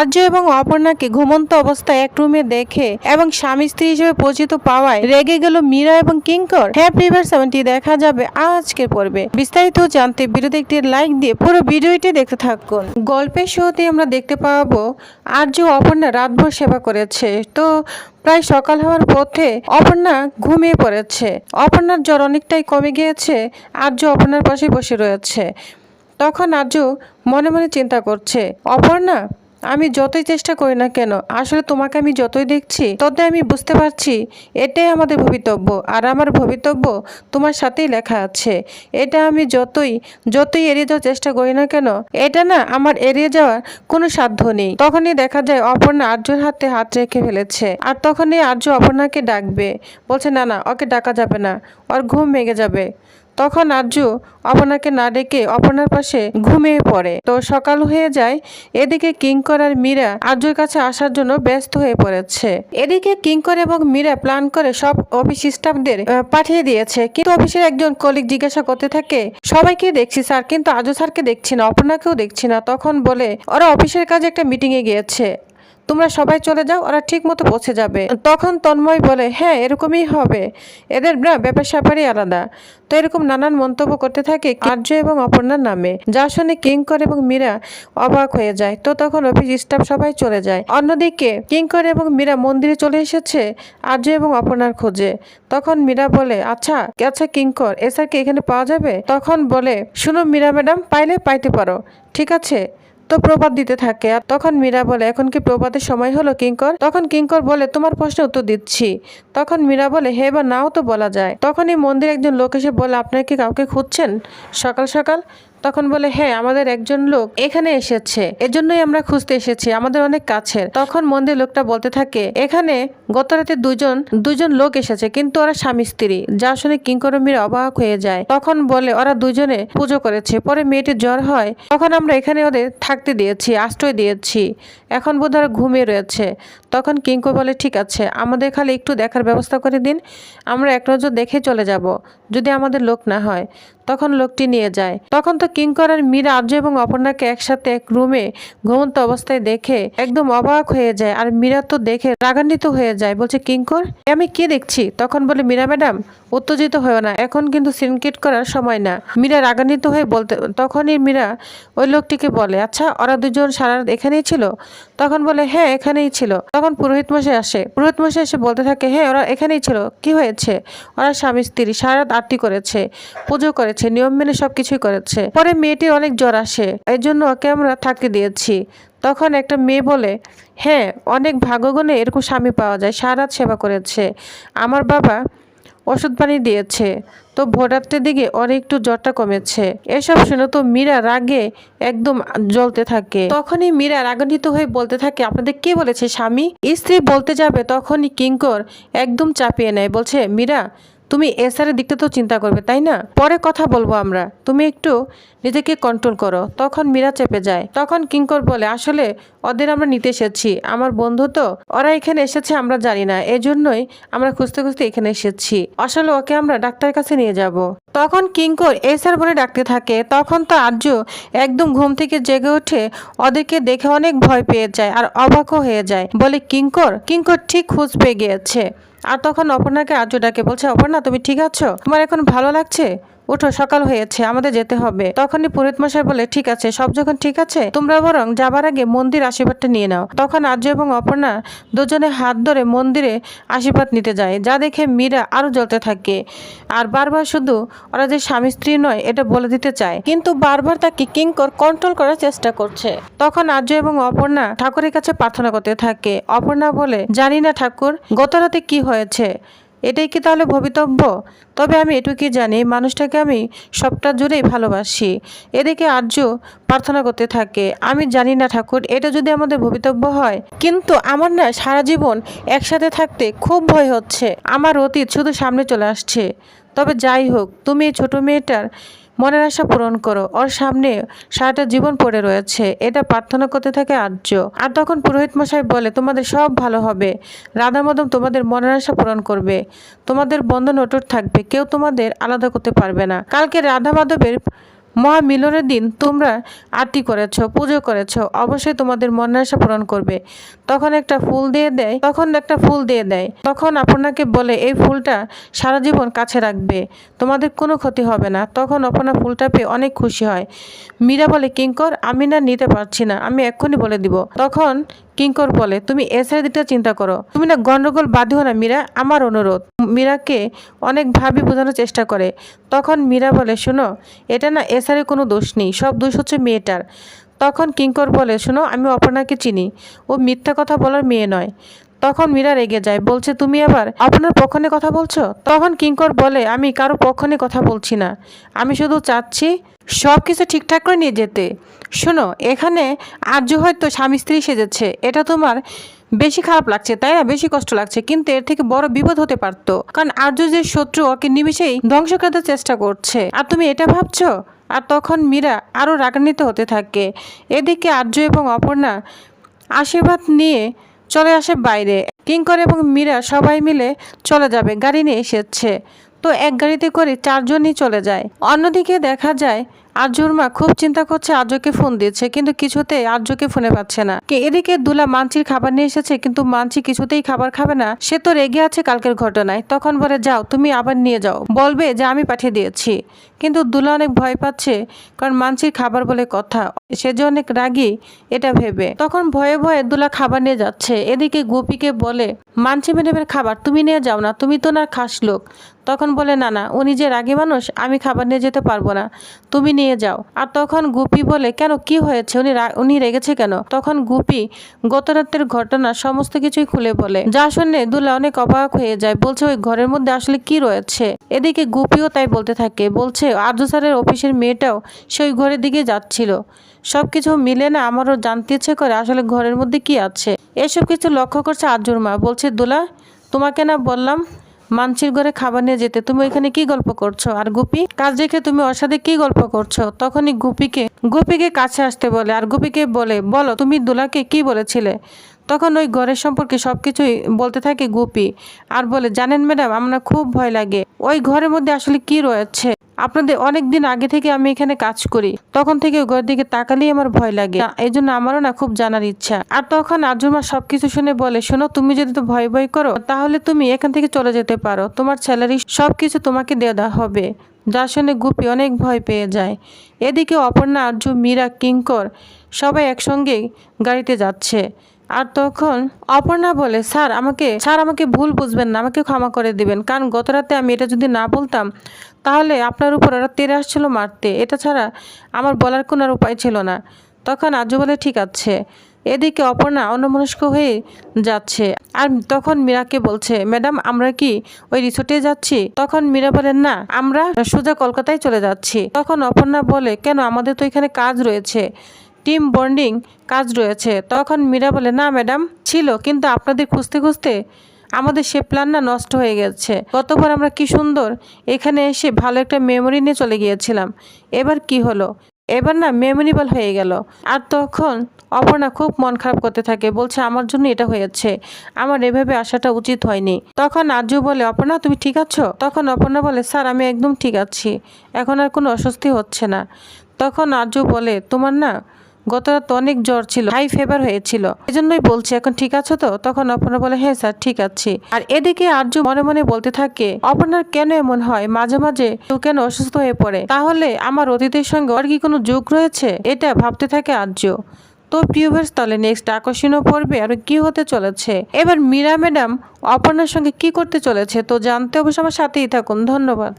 আর্য এবং অপর্ণাকে ঘুমন্ত অবস্থায় এক রুমে দেখে এবং স্বামী স্ত্রী হিসেবে পরিচিত পাওয়ায় রেগে গেল মীরা এবং কিঙ্কর। হ্যাঁ প্রিভার সেভেন্টি দেখা যাবে আজকের পর্বে। বিস্তারিত জানতে ভিডিওতে একটি লাইক দিয়ে পুরো ভিডিওটি দেখতে থাকুন। গল্পের শুরুতে আমরা দেখতে পাবো আর্য অপর্ণা রাতভর সেবা করেছে। তো প্রায় সকাল হওয়ার পথে অপর্ণা ঘুমিয়ে পড়েছে। অপর্ণার জ্বর অনেকটাই কমে গিয়েছে। আর্য অপর্ণার পাশে বসে রয়েছে। তখন আর্য মনে মনে চিন্তা করছে, অপর্ণা আমি যতই চেষ্টা করি না কেন, আসলে তোমাকে আমি যতই দেখছি, ততই আমি বুঝতে পারছি, এটাই আমাদের ভবিতব্য। আর আমার ভবিতব্য তোমার সাথেই লেখা আছে। এটা আমি যতই যতই এড়িয়ে যাওয়ার চেষ্টা করি না কেন, এটা না আমার এড়িয়ে যাওয়ার কোনো সাধ্য নেই। তখনই দেখা যায় অপর্ণা আর্যর হাতে হাত রেখে ফেলেছে। আর তখনই আর্য অপর্ণাকে ডাকবে। বলছে, না না, ওকে ডাকা যাবে না। ওর ঘুম ভেঙে যাবে। তখন আর্য অপর্ণাকে না ডেকে অপর্ণার পাশে ঘুমিয়ে পড়ে। তো সকাল হয়ে যায়, এদিকে কিঙ্কর আর মীরা আর্যর কাছে আসার জন্য ব্যস্ত হয়ে পড়েছে। এদিকে কিঙ্কর এবং মীরা প্ল্যান করে সব অফিস স্টাফদের পাঠিয়ে দিয়েছে। কিন্তু অফিসের একজন কলিগ জিজ্ঞাসা করতে থাকে, সবাইকে দেখছি স্যার, কিন্তু আর্য স্যারকে দেখছি না অপর্ণাকেও দেখছি না। তখন বলে, ওরা অফিসের কাজে একটা মিটিংয়ে গিয়েছে। তোমরা সবাই চলে যাও, ওরা ঠিক মতো পৌঁছে যাবে। তখন তন্ময় বলে হ্যাঁ এরকমই হবে। এদের না, ব্যাপার স্যাপারই আলাদা। তো এরকম নানান মন্তব্য করতে থাকে আর্য এবং অপর্ণার নামে, যা শুনে কিঙ্কর এবং মীরা অবাক হয়ে যায়। তো তখন অফিস স্টাফ সবাই চলে যায়। অন্যদিকে কিঙ্কর এবং মীরা মন্দিরে চলে এসেছে আর্য এবং অপর্ণার খোঁজে। তখন মীরা বলে আচ্ছা আচ্ছা কিঙ্কর এসআরকে এখানে পাওয়া যাবে? তখন বলে, শুনো মীরা ম্যাডাম, পাইলে পাইতে পারো। ঠিক আছে? তো প্রবাদ দিতে থাকে। আর তখন মীরা বলে, এখন কি প্রবাদের সময় হলো কিঙ্কর? তখন কিঙ্কর বলে, তোমার প্রশ্নের উত্তর দিচ্ছি। তখন মীরা বলে, হে বা নাও তো বলা যায়। তখনই মন্দির একজন লোক এসে বলে, আপনার কি কাউকে খুঁজছেন? সকাল সকাল তখন বলে হ্যাঁ আমাদের একজন লোক এখানে এসেছে। এজন্যই আমরা খুঁজতে এসেছি, আমাদের অনেক কাছের। তখন মন্দির লোকটা বলতে থাকে, এখানে গত রাতে দুজন দুজন লোক এসেছে, কিন্তু ওরা স্বামী স্ত্রী, যা শুনে কিঙ্কর ও মীরা অবাক হয়ে যায়। তখন বলে, ওরা দুজনে পুজো করেছে, পরে মেয়েটির জ্বর হয়, তখন আমরা এখানে ওদের থাকতে দিয়েছি, আশ্রয় দিয়েছি। এখন বোধ ওরা ঘুমিয়ে রয়েছে। তখন কিঙ্কর বলে, ঠিক আছে, আমাদের খালি একটু দেখার ব্যবস্থা করে দিন, আমরা এক নজর দেখে চলে যাব, যদি আমাদের লোক না হয়। তখন লোকটি নিয়ে যায়। তখন তো কিঙ্কর আর মীরা আর্য এবং অপর্ণাকে একসাথে এক রুমে ঘুমন্ত অবস্থায় দেখে একদম অবাক হয়ে যায়। আর মীরা তো দেখে রাগান্বিত হয়ে যায়, বলছে কিঙ্কর আমি কি দেখছি? তখন বলে, মীরা ম্যাডাম, উত্তেজিত হয়েও না, এখন কিন্তু সিনকেট করার সময় না। মীরা রাগান্বিত হয়ে বলতে, তখনই মীরা ওই লোকটিকে বলে আচ্ছা ওরা দুজন সারা এখানেই ছিল? তখন বলে হ্যাঁ এখানেই ছিল। তখন পুরোহিত মশাই আসে, পুরোহিত মশাই এসে বলতে থাকে হ্যাঁ ওরা এখানেই ছিল, কি হয়েছে? ওরা স্বামী স্ত্রী, সারা রাত আরতি করেছে, পুজো করেছে, নিয়ম মেনে সবকিছুই করেছে। পরে মেয়েটির অনেক জ্বর আসে এই জন্য ওকে আমরা থাকতে দিয়েছি। তখন একটা মেয়ে বলে হ্যাঁ অনেক ভাগ্যগুণে এরকম স্বামী পাওয়া যায়, সারা রাত সেবা করেছে। আমার বাবা ওষুধ পানি দিয়েছে, তো ভোররাত্রের দিকে একটু জ্বরটা কমেছে। এসব শুনে তো মীরা রাগে একদম জ্বলতে থাকে। তখনই মীরা রাগান্বিত হয়ে বলতে থাকে, আপনাদের কে বলেছে স্বামী? স্ত্রী বলতে যাবে তখনই কিঙ্কর একদম চাপিয়ে নেয়, বলছে, মীরা তুমি এসআরের দিকটা তো চিন্তা করবে, তাই না? পরে কথা বলব আমরা। তুমি একটু নিজেকে কন্ট্রোল করো। তখন মীরা চেপে যায়। তখন কিঙ্কর বলে, আসলে ওদের আমরা নিতে এসেছি। আমার বন্ধু তো, ওরা এখানে এসেছে আমরা জানি না। এজন্যই আমরা খুঁজতে খুঁজতে এখানে এসেছি। আসলে ওকে আমরা ডাক্তারের কাছে নিয়ে যাব। তখন কিঙ্কর এসআর বলে ডাকতে থাকে। তখন তো আর্য একদম ঘুম থেকে জেগে ওঠে ওদেরকে দেখে অনেক ভয় পেয়ে যায় আর অবাকও হয়ে যায়। বলে, কিঙ্কর কিঙ্কর ঠিক খোঁজ পেয়ে গিয়েছে। আর তখন অপর্ণাকে আর্য ডাকে বলছে অপর্ণা তুমি ঠিক আছো? তোমার এখন ভালো লাগছে? ওঠো সকাল হয়েছে, আমাদের যেতে হবে। তখনই পুরোহিত মশাই বলে, ঠিক আছে, সব যখন ঠিক আছে, তোমরা বরং যাবার আগে মন্দির আশীর্বাদটা নিয়ে নাও। তখন আর্য এবং অপর্ণা দুজনে হাত ধরে মন্দিরে আশীর্বাদ নিতে যায়, যা দেখে মীরা আরও জ্বলতে থাকে। আর বারবার শুধু ওরা যে স্বামী স্ত্রী নয়, এটা বলে দিতে চায়। কিন্তু বারবার তাকে কিঙ্কর কন্ট্রোল করার চেষ্টা করছে। তখন আর্য এবং অপর্ণা ঠাকুরের কাছে প্রার্থনা করতে থাকে। অপর্ণা বলে, জানি না ঠাকুর গত রাতে কি হয়েছে? এটাই কি তাহলে ভবিতব্য? তবে আমি এটুকুই জানি, মানুষটাকে আমি সবটা জুড়েই ভালোবাসি। এদিকে আর্য প্রার্থনা করতে থাকে, আমি জানি না ঠাকুর, এটা যদি আমাদের ভবিতব্য হয়? কিন্তু আমার না সারা জীবন একসাথে থাকতে খুব ভয় হচ্ছে। আমার অতীত শুধু সামনে চলে আসছে। তবে যাই হোক, তুমি এই ছোটো মেয়েটার মনের আশা পূরণ করো। ওর সামনে সারাটা জীবন পড়ে রয়েছে। এটা প্রার্থনা করতে থাকে আর্য। আর তখন পুরোহিত মশাই বলে, তোমাদের সব ভালো হবে। রাধা মদম তোমাদের মনের আশা পূরণ করবে। তোমাদের বন্ধন অটুট থাকবে। কেউ তোমাদের আলাদা করতে পারবে না। কালকে রাধা মাধবের মহামিলনের দিন তোমরা আরতি করেছ, পুজো করেছ, অবশ্যই তোমাদের মনের আশা পূরণ করবে। তখন একটা ফুল দিয়ে দেয়, তখন একটা ফুল দিয়ে দেয়। তখন আপনাকে বলে, এই ফুলটা সারা জীবন কাছে রাখবে, তোমাদের কোনো ক্ষতি হবে না। তখন অপনা ফুলটা পেয়ে অনেক খুশি হয়। মীরা বলে, কিঙ্কর, আমি না নিতে পারছি না, আমি এক্ষুনি বলে দিব। তখন কিঙ্কর বলে, তুমি এসআই দিটা চিন্তা করো। তুমি না গন্ডগোল বাঁধিও না, মীরা। আমার অনুরোধ। মীরাকে অনেক ভাবি বোঝানোর চেষ্টা করে। তখন মীরা বলে, শোনো, এটা না এসআরের কোনো দোষ নেই। সব দোষ হচ্ছে মেয়েটার। তখন কিঙ্কর বলে, শোনো, আমি অপর্ণাকে চিনি। ও মিথ্যা কথা বলার মেয়ে নয়। তখন মীরা রেগে যায়, বলছে, তুমি আবার আপনার পক্ষ নিয়ে কথা বলছো? তখন কিঙ্কর বলে, আমি কারও পক্ষ নিয়ে কথা বলছি না। আমি শুধু চাচ্ছি সব কিছু ঠিকঠাক করে নিয়ে যেতে। শোনো, এখানে আর্য হয়তো স্বামী স্ত্রী সেজেছে। এটা তোমার বেশি খারাপ লাগছে, তাই না? বেশি কষ্ট লাগছে। কিন্তু এর থেকে বড় বিপদ হতে পারতো। কারণ আর্য যে শত্রু, ওকে নিমিষেই ধ্বংস করতে চেষ্টা করছে। আর তুমি এটা ভাবছ? আর তখন মীরা আরও রাগান্বিত হতে থাকে। এদিকে আর্য এবং অপর্ণা আশীর্বাদ নিয়ে চলে আসে বাইরে। কিঙ্কর এবং মীরা সবাই মিলে চলে যাবে, গাড়ি নিয়ে এসেছে। তো এক গাড়িতে করে চারজনই চলে যায়। অন্যদিকে দেখা যায় আর্যর মা খুব চিন্তা করছে আর্যকে ফোন দিচ্ছে কিন্তু কিছুতেই আর্যকে ফোনে পাচ্ছে না। এদিকে দুলা মানচির খাবার নিয়ে এসেছে, কিন্তু মানচি কিছুতেই খাবার খাবে না। সে তো রেগে আছে কালকের ঘটনায়। তখন বলে, যাও, তুমি আবার নিয়ে যাও। বলবে যে, আমি পাঠিয়ে দিয়েছি। কিন্তু দুলা অনেক ভয় পাচ্ছে, কারণ মানচির খাবার বলে কথা। সে যে অনেক রাগী, এটা ভেবে। তখন ভয়ে ভয়ে দুলা খাবার নিয়ে যাচ্ছে। এদিকে গোপীকে বলে মানচি ম্যাডামের খাবার তুমি নিয়ে যাও না, তুমি তো না খাস লোক। তখন বলে, না না, উনি যে রাগী মানুষ, আমি খাবার নিয়ে যেতে পারব না, তুমি নিয়ে যাও। আর তখন গুপি বলে, কেন, কি হয়েছে? উনি উনি রেগেছে কেন? তখন গুপি গত রাতের ঘটনা সমস্ত কিছুই খুলে বলে। যা শুনে দুলা অনেক অবাক হয়ে যায়, বলছে, ওই ঘরের মধ্যে আসলে কি রয়েছে? এদিকে গুপিও তাই বলতে থাকে। বলছে আর্য স্যারের অফিসের মেয়েটাও সেই ঘরের দিকে যাচ্ছিল। সব কিছু মিলে না আমারও জানতে ইচ্ছে করে আসলে ঘরের মধ্যে কি আছে। এসব কিছু লক্ষ্য করছে আর্যর মা। বলছে, দোলা, তোমাকে না বললাম মানসির ঘরে খাবার নিয়ে যেতে। তুমি ওইখানে কি গল্প করছ? আর গুপি, কাজ রেখে তুমি ওর সাথে কি গল্প করছ? তখনই গুপিকে গুপিকে কাছে আসতে বলে। আর গুপিকে বলে, বলো, তুমি দুলাকে কি বলেছিলে? তখন ওই ঘরের সম্পর্কে সব কিছুই বলতে থাকে গুপি। আর বলে, জানেন ম্যাডাম, আমরা খুব ভয় লাগে। ওই ঘরের মধ্যে আসলে কি রয়েছে? আপনাদের অনেক দিন আগে থেকে আমি এখানে কাজ করি। তখন থেকে ঘরের দিকে তাকালেই আমার ভয় লাগে। এই জন্য আমারও না খুব জানার ইচ্ছা। আর তখন আর্জুমা সবকিছু শুনে বলে, শোনো, তুমি যদি তো ভয় ভয় করো, তাহলে তুমি এখান থেকে চলে যেতে পারো। তোমার স্যালারি সবকিছু তোমাকে দিয়ে দেওয়া হবে। যা শুনে গুপি অনেক ভয় পেয়ে যায়। এদিকে অপর্ণা আর্য মীরা, কিঙ্কর সবাই একসঙ্গে গাড়িতে যাচ্ছে। আর তখন অপর্ণা বলে, স্যার, আমাকে স্যার, আমাকে ভুল বুঝবেন না। আমাকে ক্ষমা করে দিবেন। কারণ গত রাতে আমি এটা যদি না বলতাম তাহলে আপনার উপর ওরা তেরে আসছিল মারতে। এটা ছাড়া আমার বলার কোনো আর উপায় ছিল না। তখন আজু বলে, ঠিক আছে। এদিকে অপর্ণা অন্যমনস্ক হয়ে যাচ্ছে। আর তখন মীরাকে বলছে, ম্যাডাম, আমরা কি ওই রিসোর্টে যাচ্ছি? তখন মীরা বলেন না, আমরা সোজা কলকাতায় চলে যাচ্ছি। তখন অপর্ণা বলে, কেন, আমাদের তো এখানে কাজ রয়েছে। টিম বন্ডিং কাজ রয়েছে। তখন মীরা বলে, না, ম্যাডাম, ছিল, কিন্তু আপনাদের খুঁজতে খুঁজতে আমাদের সে প্ল্যান না নষ্ট হয়ে গেছে। গতবার আমরা কি সুন্দর, এখানে এসে ভালো একটা মেমোরি নিয়ে চলে গিয়েছিলাম। এবার কি হলো? এবার না মেমোরেবল হয়ে গেল। আর তখন অপর্ণা খুব মন খারাপ করতে থাকে, বলছে, আমার জন্য এটা হয়েছে। আমার এভাবে আসাটা উচিত হয়নি। তখন আজু বলে, অপর্ণা, তুমি ঠিক আছো? তখন অপর্ণা বলে, স্যার, আমি একদম ঠিক আছি। এখন আর কোনো অস্বস্তি হচ্ছে না। তখন আজু বলে, তোমার না গত রাত অনেক জ্বর ছিল, হাই ফেভার হয়েছিল। এজন্যই বলছি, এখন ঠিক আছো তো? তখন অপর্ণা বলে হ্যাঁ স্যার, ঠিক আছি। আর এদিকে আর্য মনে মনে বলতে থাকে, অপর্ণার কেন এমন হয়? মাঝে মাঝে কেন অসুস্থ হয়ে পড়ে? তাহলে আমার অতীতের সঙ্গে আর কি কোনো যোগ রয়েছে? এটা ভাবতে থাকে আর্য তো প্রিয়ভার্স তাহলে নেক্সট আকর্ষণীয় পর্বে আর কি হতে চলেছে? এবার মীরা ম্যাডাম অপর্ণার সঙ্গে কি করতে চলেছে, তো জানতে অবশ্য আমার সাথেই থাকুন। ধন্যবাদ।